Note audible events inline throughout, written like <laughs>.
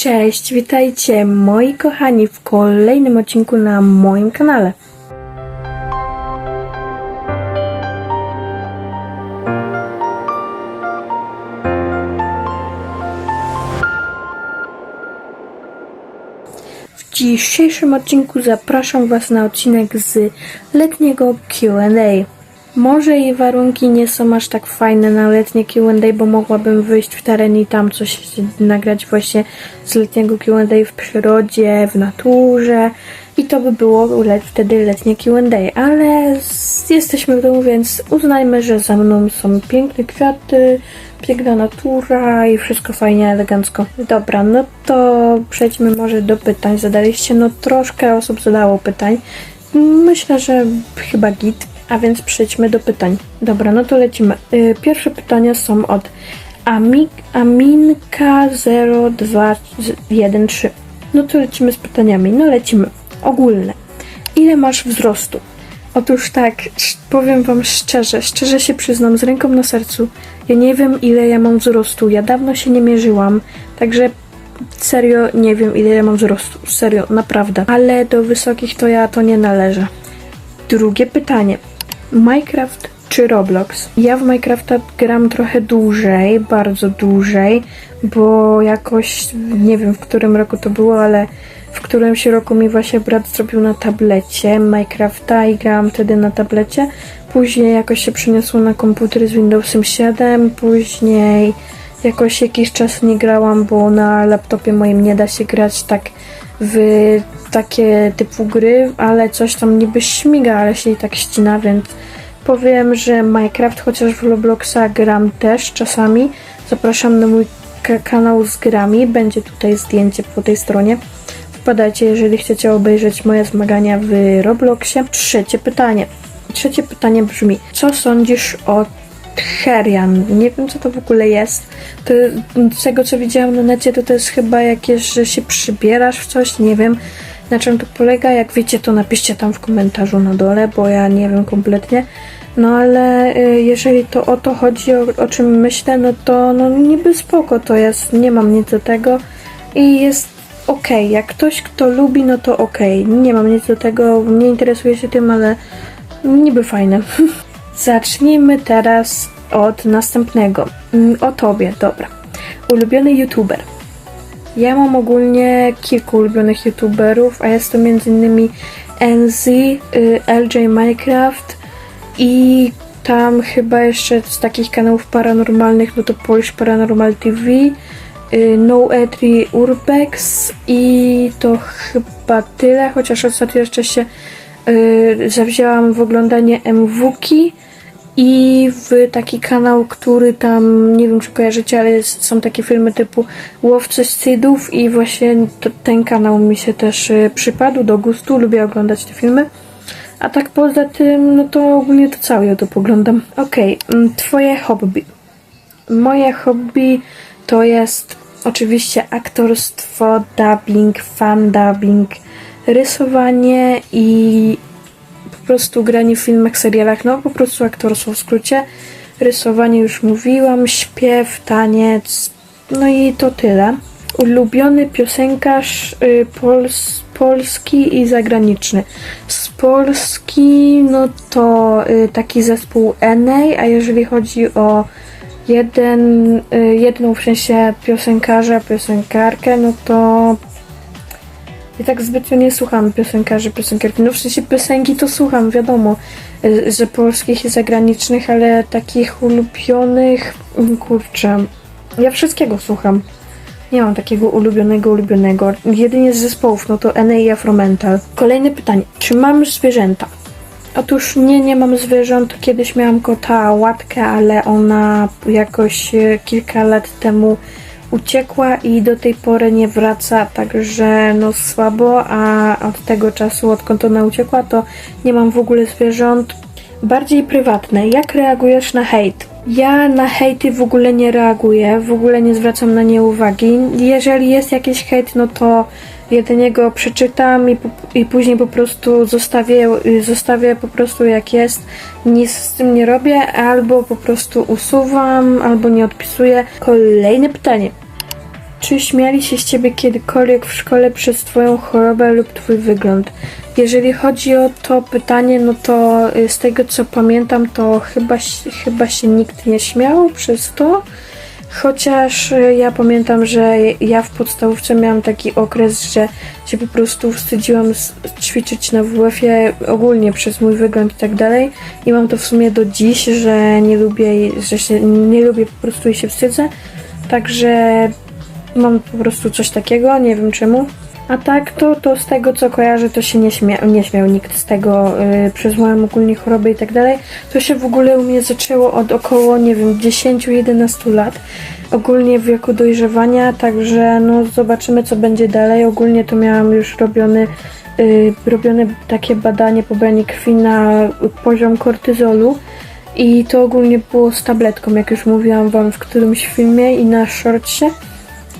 Cześć, witajcie moi kochani w kolejnym odcinku na moim kanale. W dzisiejszym odcinku zapraszam Was na odcinek z letniego QA. Może i warunki nie są aż tak fajne na letnie QA, bo mogłabym wyjść w teren i tam coś nagrać właśnie z letniego QA w przyrodzie, w naturze i to by było wtedy letnie QA, ale jesteśmy w domu, więc uznajmy, że za mną są piękne kwiaty, piękna natura i wszystko fajnie, elegancko. Dobra, no to przejdźmy może do pytań. Zadaliście, no troszkę osób zadało pytań. Myślę, że chyba git, a więc przejdźmy do pytań. Dobra, no to lecimy. Y, Pierwsze pytania są od Ami- Aminka0213. No to lecimy z pytaniami. No lecimy. Ogólne. Ile masz wzrostu? Otóż tak, powiem wam szczerze, szczerze się przyznam, z ręką na sercu, ja nie wiem ile ja mam wzrostu, ja dawno się nie mierzyłam, także serio nie wiem ile ja mam wzrostu, serio, naprawdę, ale do wysokich to ja to nie należę. Drugie pytanie. Minecraft czy Roblox? Ja w Minecrafta gram trochę dłużej, bardzo dłużej, bo jakoś nie wiem w którym roku to było, ale w którymś roku mi właśnie brat zrobił na tablecie Minecrafta i grałam wtedy na tablecie. Później jakoś się przeniosło na komputer z Windowsem 7, później jakoś jakiś czas nie grałam, bo na laptopie moim nie da się grać tak w takie typu gry, ale coś tam niby śmiga, ale się i tak ścina, więc powiem, że Minecraft, chociaż w Robloxa gram też czasami. Zapraszam na mój ka- kanał z grami, będzie tutaj zdjęcie po tej stronie. Wpadajcie, jeżeli chcecie obejrzeć moje zmagania w Robloxie. Trzecie pytanie. Trzecie pytanie brzmi: co sądzisz o Herian? Nie wiem, co to w ogóle jest. To, z tego, co widziałam na necie, to to jest chyba jakieś, że się przybierasz w coś, nie wiem na czym to polega. Jak wiecie, to napiszcie tam w komentarzu na dole, bo ja nie wiem kompletnie. No ale y, jeżeli to o to chodzi, o, o czym myślę, no to no niby spoko to jest, nie mam nic do tego i jest okej. Jak ktoś, kto lubi, no to okej. Nie mam nic do tego, nie interesuję się tym, ale niby fajne. <laughs> Zacznijmy teraz od następnego. Mm, O tobie, dobra. Ulubiony youtuber. Ja mam ogólnie kilku ulubionych youtuberów, a jest to m.in. NZ, y, LJ Minecraft i tam chyba jeszcze z takich kanałów paranormalnych, no to Polish Paranormal TV, y, No Entry Urbex i to chyba tyle, chociaż ostatnio jeszcze się y, zawzięłam w oglądanie MWki i w taki kanał, który tam, nie wiem czy kojarzycie, ale jest, są takie filmy typu Łowcy Scidów i właśnie ten kanał mi się też y, przypadł do gustu, lubię oglądać te filmy. A tak poza tym, no to ogólnie to cały ja to poglądam. Okej, mm, twoje hobby. Moje hobby to jest oczywiście aktorstwo, dubbing, fan dubbing, rysowanie i po prostu granie w filmach, serialach, no po prostu aktorstwo w skrócie. Rysowanie już mówiłam, śpiew, taniec, no i to tyle. Ulubiony piosenkarz y, pols, polski i zagraniczny. Z Polski, no to y, taki zespół Enej, a jeżeli chodzi o jeden, y, jedną w sensie piosenkarza, piosenkarkę, no to ja tak zbytnio nie słucham piosenkarzy, piosenkarki. No w sensie piosenki to słucham, wiadomo, y, że polskich i zagranicznych, ale takich ulubionych, mm, kurczę, ja wszystkiego słucham. Nie mam takiego ulubionego, ulubionego. Jedynie z zespołów, no to NA i Afromental. Kolejne pytanie. Czy mam zwierzęta? Otóż nie, nie mam zwierząt. Kiedyś miałam kota łatkę, ale ona jakoś e, kilka lat temu uciekła i do tej pory nie wraca, także no słabo, a od tego czasu, odkąd ona uciekła, to nie mam w ogóle zwierząt. Bardziej prywatne. Jak reagujesz na hejt? Ja na hejty w ogóle nie reaguję, w ogóle nie zwracam na nie uwagi. Jeżeli jest jakiś hejt, no to jedynie go przeczytam i, i później po prostu zostawię, zostawię po prostu jak jest. Nic z tym nie robię, albo po prostu usuwam, albo nie odpisuję. Kolejne pytanie. Czy śmiali się z ciebie kiedykolwiek w szkole przez twoją chorobę lub twój wygląd? Jeżeli chodzi o to pytanie, no to y, z tego co pamiętam, to chyba, chyba się nikt nie śmiał przez to. Chociaż y, ja pamiętam, że ja w podstawówce miałam taki okres, że się po prostu wstydziłam ćwiczyć na WF-ie ogólnie przez mój wygląd i tak dalej. I mam to w sumie do dziś, że nie lubię, że się nie lubię po prostu i się wstydzę. Także mam po prostu coś takiego, nie wiem czemu. A tak, to, to z tego co kojarzę, to się nie, śmia- nie śmiał nikt z tego y, przez moją ogólnie chorobę i tak dalej. To się w ogóle u mnie zaczęło od około, nie wiem, 10-11 lat. Ogólnie w wieku dojrzewania, także no zobaczymy co będzie dalej. Ogólnie to miałam już robiony, y, robione takie badanie pobranie krwi na poziom kortyzolu. I to ogólnie było z tabletką, jak już mówiłam wam w którymś filmie i na shortsie.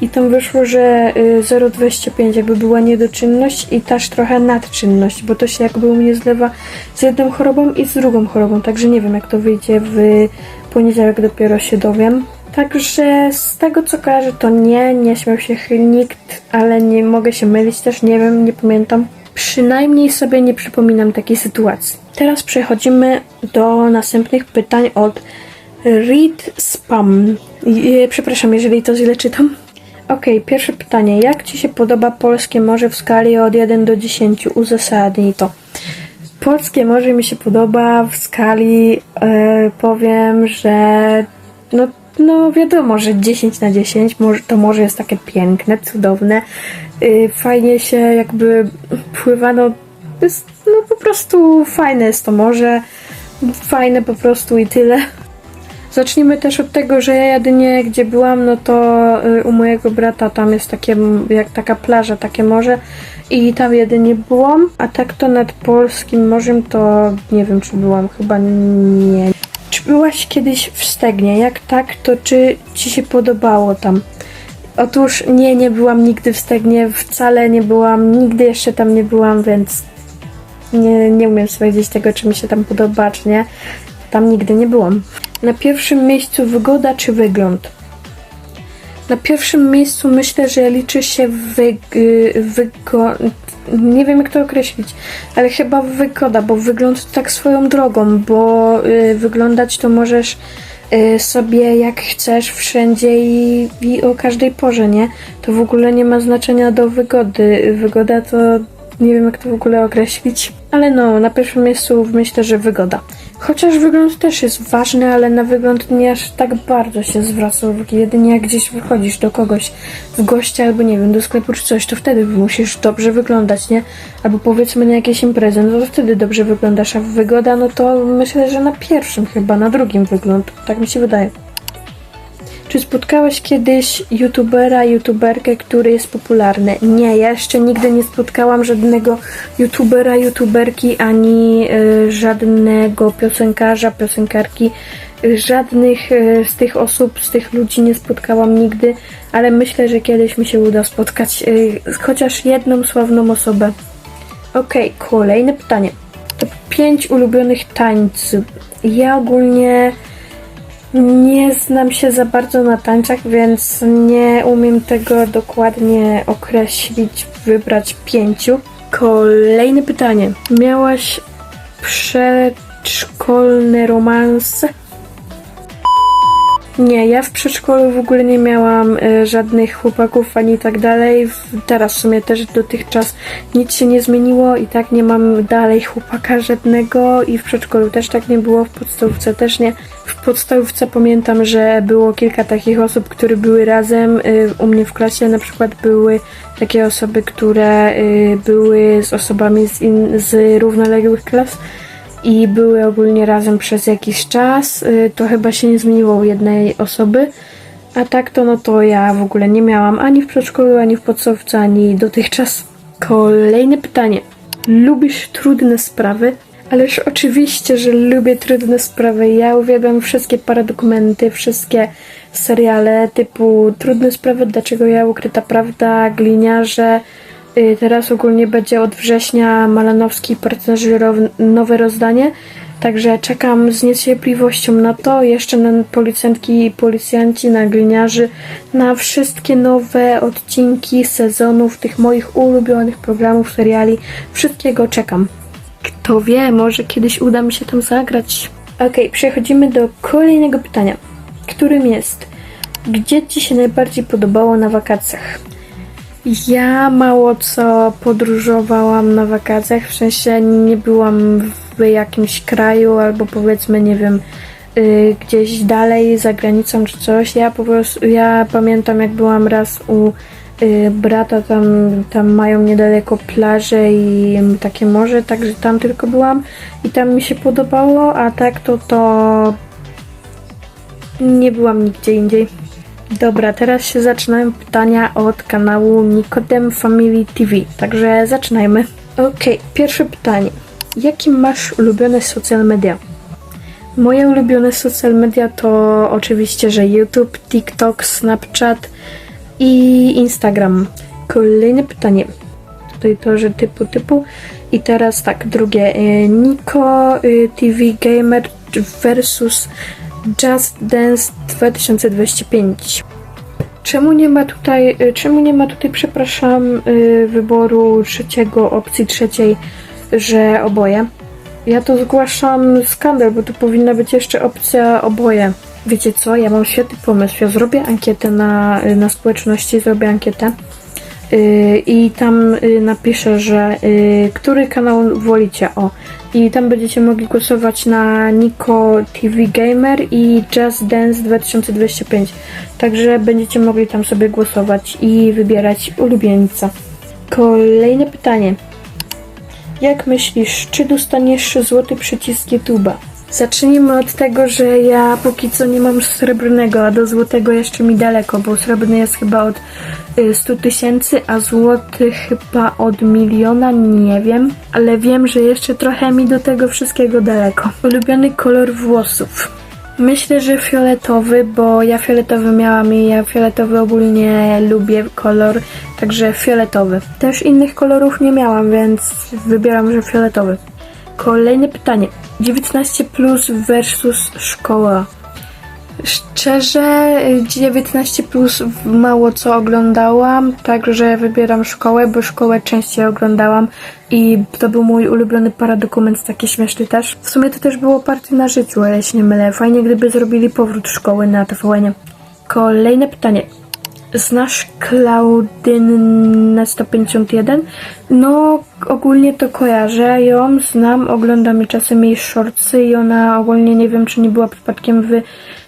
I tam wyszło, że y, 0,25 jakby była niedoczynność i też trochę nadczynność, bo to się jakby u mnie zlewa z jedną chorobą i z drugą chorobą, także nie wiem jak to wyjdzie w poniedziałek dopiero się dowiem. Także z tego co kojarzę to nie, nie śmiał się nikt, ale nie mogę się mylić też, nie wiem, nie pamiętam. Przynajmniej sobie nie przypominam takiej sytuacji. Teraz przechodzimy do następnych pytań od Read Spam. Przepraszam, jeżeli to źle czytam. Okej, pierwsze pytanie. Jak Ci się podoba polskie morze w skali od 1 do 10? Uzasadnij to. Polskie morze mi się podoba w skali, e, powiem, że no, no wiadomo, że 10 na 10 może, to morze jest takie piękne, cudowne. Y, fajnie się jakby pływa, no, jest, no po prostu fajne jest to morze. Fajne po prostu i tyle. Zacznijmy też od tego, że ja jedynie gdzie byłam, no to y, u mojego brata tam jest takie, jak taka plaża, takie morze i tam jedynie byłam, a tak to nad polskim morzem to nie wiem czy byłam, chyba nie. Czy byłaś kiedyś w Stegnie? Jak tak, to czy ci się podobało tam? Otóż nie, nie byłam nigdy w Stegnie, wcale nie byłam, nigdy jeszcze tam nie byłam, więc nie, nie umiem powiedzieć tego, czy mi się tam podoba, czy nie. Tam nigdy nie byłam. Na pierwszym miejscu wygoda czy wygląd? Na pierwszym miejscu myślę, że liczy się wyg, wygo... Nie wiem jak to określić, ale chyba wygoda, bo wygląd tak swoją drogą, bo y, wyglądać to możesz y, sobie jak chcesz wszędzie i, i o każdej porze, nie? To w ogóle nie ma znaczenia do wygody. Wygoda to nie wiem jak to w ogóle określić, ale no, na pierwszym miejscu myślę, że wygoda. Chociaż wygląd też jest ważny, ale na wygląd nie aż tak bardzo się zwraca uwagi. Jedynie jak gdzieś wychodzisz do kogoś w gości albo nie wiem, do sklepu czy coś, to wtedy musisz dobrze wyglądać, nie? Albo powiedzmy na jakieś imprezy, no to wtedy dobrze wyglądasz, a wygoda, no to myślę, że na pierwszym chyba, na drugim wygląd. Tak mi się wydaje. Czy spotkałeś kiedyś youtubera, youtuberkę, który jest popularny? Nie, ja jeszcze nigdy nie spotkałam żadnego youtubera, youtuberki, ani y, żadnego piosenkarza, piosenkarki. Żadnych y, z tych osób, z tych ludzi nie spotkałam nigdy, ale myślę, że kiedyś mi się uda spotkać y, chociaż jedną sławną osobę. Okej, kolejne pytanie. Top 5 ulubionych tańców. Ja ogólnie nie znam się za bardzo na tańcach, więc nie umiem tego dokładnie określić, wybrać pięciu. Kolejne pytanie. Miałaś przedszkolne romanse? Nie, ja w przedszkolu w ogóle nie miałam e, żadnych chłopaków ani tak dalej. W- Teraz w sumie też dotychczas nic się nie zmieniło i tak nie mam dalej chłopaka żadnego i w przedszkolu też tak nie było, w podstawówce też nie. W podstawówce pamiętam, że było kilka takich osób, które były razem. Y, U mnie w klasie na przykład były takie osoby, które y, były z osobami z, in, z równoległych klas i były ogólnie razem przez jakiś czas. Y, To chyba się nie zmieniło u jednej osoby. A tak to no to ja w ogóle nie miałam ani w przedszkolu, ani w podstawce, ani dotychczas. Kolejne pytanie. Lubisz trudne sprawy? Ależ oczywiście, że lubię trudne sprawy. Ja uwielbiam wszystkie paradokumenty, wszystkie seriale typu Trudne sprawy, dlaczego ja, Ukryta Prawda, Gliniarze. Y, Teraz ogólnie będzie od września Malanowski Partnerzy nowe rozdanie Także czekam z niecierpliwością na to, jeszcze na policjantki i policjanci, na gliniarzy, na wszystkie nowe odcinki sezonów tych moich ulubionych programów, seriali. Wszystkiego czekam. Kto wie, może kiedyś uda mi się tam zagrać. Okej, przechodzimy do kolejnego pytania, którym jest gdzie Ci się najbardziej podobało na wakacjach? Ja mało co podróżowałam na wakacjach, w sensie nie byłam w jakimś kraju albo powiedzmy, nie wiem, y, gdzieś dalej za granicą czy coś. Ja po prostu, ja pamiętam jak byłam raz u y, brata, tam, tam mają niedaleko plaże i takie morze, także tam tylko byłam i tam mi się podobało, a tak to to nie byłam nigdzie indziej. Dobra, teraz się zaczynają pytania od kanału Nikodem Family TV, także zaczynajmy. Okej, pierwsze pytanie. Jakie masz ulubione social media? Moje ulubione social media to oczywiście, że YouTube, TikTok, Snapchat i Instagram. Kolejne pytanie. Tutaj to, że typu, typu. I teraz tak, drugie. y, Niko y, TV Gamer versus Just Dance 2025. Czemu nie ma tutaj, y, czemu nie ma tutaj, przepraszam, y, wyboru trzeciego, opcji trzeciej, że oboje? Ja to zgłaszam skandal, bo tu powinna być jeszcze opcja oboje. Wiecie co? Ja mam świetny pomysł. Ja zrobię ankietę na, y, na społeczności, zrobię ankietę i tam y, napiszę, że y, który kanał wolicie. O. I tam będziecie mogli głosować na Nico TV Gamer i Just Dance 2025. Także będziecie mogli tam sobie głosować i wybierać ulubieńca. Kolejne pytanie. Jak myślisz, czy dostaniesz złoty przycisk YouTube'a? Zacznijmy od tego, że ja póki co nie mam srebrnego, a do złotego jeszcze mi daleko, bo srebrny jest chyba od y, 100 tysięcy, a złoty chyba od miliona, nie wiem, ale wiem, że jeszcze trochę mi do tego wszystkiego daleko. Ulubiony kolor włosów. Myślę, że fioletowy, bo ja fioletowy miałam i ja fioletowy ogólnie lubię kolor, także fioletowy. Też innych kolorów nie miałam, więc wybieram, że fioletowy. Kolejne pytanie. 19 plus versus szkoła. Szczerze, y, 19 plus mało co oglądałam, także wybieram szkołę, bo szkołę częściej oglądałam i to był mój ulubiony paradokument, taki śmieszny też. W sumie to też było party na życiu, ale się nie mylę. Fajnie, gdyby zrobili powrót szkoły na tvn Kolejne pytanie. Znasz Klaudynę 151? No, ogólnie to kojarzę ją, znam, oglądam jej czasem jej shortsy i ona ogólnie nie wiem, czy nie była przypadkiem w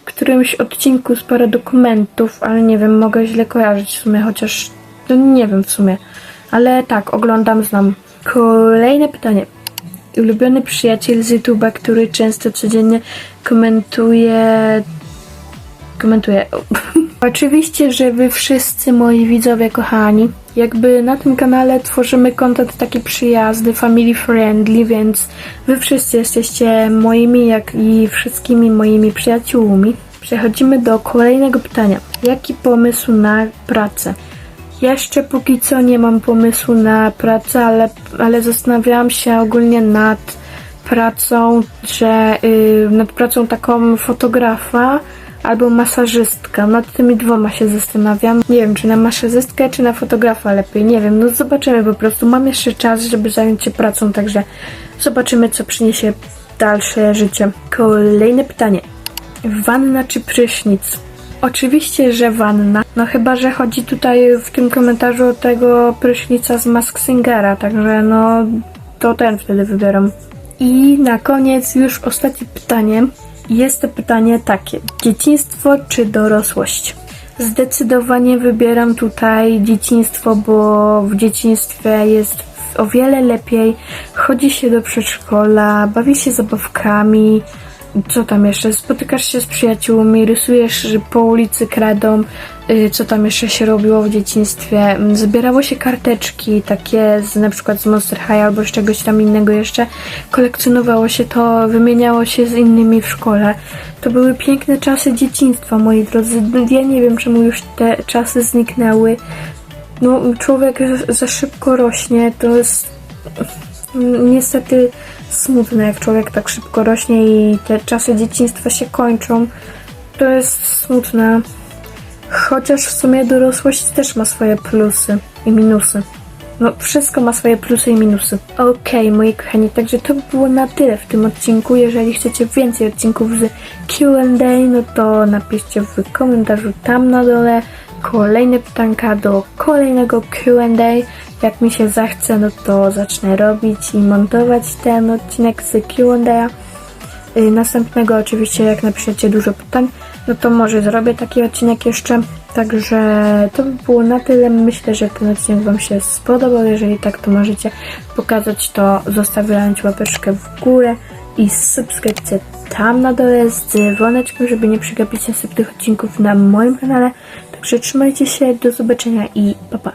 którymś odcinku z paradokumentów, ale nie wiem, mogę źle kojarzyć w sumie, chociaż no nie wiem w sumie. Ale tak, oglądam, znam. Kolejne pytanie. Ulubiony przyjaciel z YouTube'a, który często codziennie komentuje komentuję. <laughs> Oczywiście, że wy wszyscy moi widzowie kochani, jakby na tym kanale tworzymy content taki przyjazny, family friendly, więc wy wszyscy jesteście moimi, jak i wszystkimi moimi przyjaciółmi. Przechodzimy do kolejnego pytania. Jaki pomysł na pracę? Jeszcze póki co nie mam pomysłu na pracę, ale, ale zastanawiałam się ogólnie nad pracą, że yy, nad pracą taką fotografa albo masażystka. Nad tymi dwoma się zastanawiam. Nie wiem, czy na masażystkę, czy na fotografa lepiej. Nie wiem, no zobaczymy po prostu. Mam jeszcze czas, żeby zająć się pracą, także zobaczymy, co przyniesie dalsze życie. Kolejne pytanie. Wanna czy prysznic? Oczywiście, że wanna. No chyba, że chodzi tutaj w tym komentarzu o tego prysznica z Mask Singera, także no to ten wtedy wybieram. I na koniec już ostatnie pytanie. Jest to pytanie takie: dzieciństwo czy dorosłość? Zdecydowanie wybieram tutaj dzieciństwo, bo w dzieciństwie jest o wiele lepiej. Chodzi się do przedszkola, bawi się zabawkami. Co tam jeszcze? Spotykasz się z przyjaciółmi, rysujesz po ulicy kredą, y, co tam jeszcze się robiło w dzieciństwie. Mm, Zbierało się karteczki takie z na przykład z Monster High albo z czegoś tam innego jeszcze. Kolekcjonowało się to, wymieniało się z innymi w szkole. To były piękne czasy dzieciństwa, moi drodzy. Ja nie wiem, czemu już te czasy zniknęły. No, człowiek za szybko rośnie, to jest niestety smutne, jak człowiek tak szybko rośnie i te czasy dzieciństwa się kończą. To jest smutne. Chociaż w sumie dorosłość też ma swoje plusy i minusy. No, wszystko ma swoje plusy i minusy. Okej, moi kochani, także to by było na tyle w tym odcinku. Jeżeli chcecie więcej odcinków z Q&A, no to napiszcie w komentarzu tam na dole kolejne pytanka do kolejnego Q&A. Jak mi się zachce, no to zacznę robić i montować ten odcinek z Q&A. Y, Następnego oczywiście jak napiszecie dużo pytań, no to może zrobię taki odcinek jeszcze. Także to by było na tyle. Myślę, że ten odcinek Wam się spodobał. Jeżeli tak, to możecie pokazać to zostawiając łapeczkę w górę i subskrypcję tam na dole z dzwoneczkiem, żeby nie przegapić następnych odcinków na moim kanale. Także trzymajcie się, do zobaczenia i pa pa.